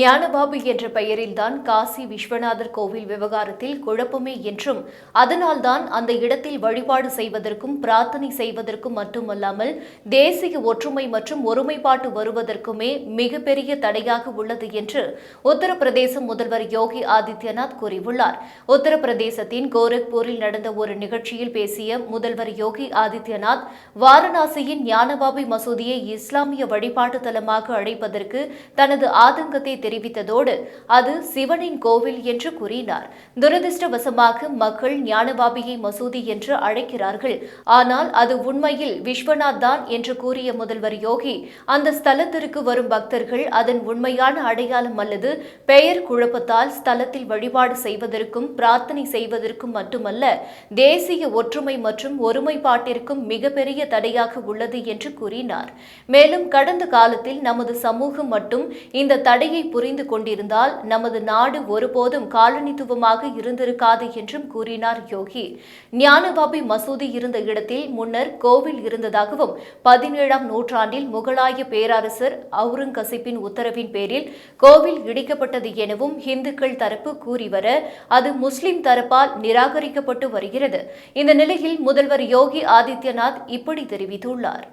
ஞானபாபு என்ற பெயரில்தான் காசி விஸ்வநாதர் கோவில் விவகாரத்தில் குழப்பமே என்றும் அதனால்தான் அந்த இடத்தில் வழிபாடு செய்வதற்கும் பிரார்த்தனை செய்வதற்கும் மட்டுமல்லாமல் தேசிய ஒற்றுமை மற்றும் ஒருமைப்பாட்டு வருவதற்குமே மிகப்பெரிய தடையாக உள்ளது என்று உத்தரப்பிரதேச முதல்வர் யோகி ஆதித்யநாத் கூறியுள்ளார். உத்தரப்பிரதேசத்தின் கோரக்பூரில் நடந்த ஒரு நிகழ்ச்சியில் பேசிய முதல்வர் யோகி ஆதித்யநாத் வாரணாசியின் ஞானபாபி மசூதியை இஸ்லாமிய வழிபாட்டு தலமாக அழைப்பதற்கு தனது ஆதங்கத்தை தெரிவித்ததோடு அது சிவனின் கோவில் என்று கூறினார். துரதிருஷ்டவசமாக மக்கள் ஞானபாபியை மசூதி என்று அழைக்கிறார்கள். ஆனால் அது உண்மையில் விஸ்வநாத் தான் என்று கூறிய முதல்வர் யோகி அந்த ஸ்தலத்திற்கு வரும் பக்தர்கள் அதன் உண்மையான அடையாளம் அல்லது பெயர் குழப்பத்தால் ஸ்தலத்தில் வழிபாடு செய்வதற்கும் பிரார்த்தனை செய்வதற்கும் மட்டுமல்ல தேசிய ஒற்றுமை மற்றும் ஒருமைப்பாட்டிற்கும் மிகப்பெரிய தடையாக உள்ளது என்று கூறினார். மேலும் கடந்த காலத்தில் நமது சமூகம் மட்டும் இந்த தடையை புரிந்து கொண்டிருந்தால் நமது நாடு ஒருபோதும் காலனித்துவமாக இருந்திருக்காது என்றும் கூறினார் யோகி. ஞானபாபி மசூதி இருந்த இடத்தில் முன்னர் கோவில் இருந்ததாகவும் பதினேழாம் நூற்றாண்டில் முகலாய பேரரசர் அவுரங்கசீப்பின் உத்தரவின் பேரில் கோவில் இடிக்கப்பட்டது எனவும் இந்துக்கள் தரப்பு கூறிவர அது முஸ்லிம் தரப்பால் நிராகரிக்கப்பட்டு வருகிறது. இந்த நிலையில் முதல்வர் யோகி ஆதித்யநாத் இப்படி தெரிவித்துள்ளார்.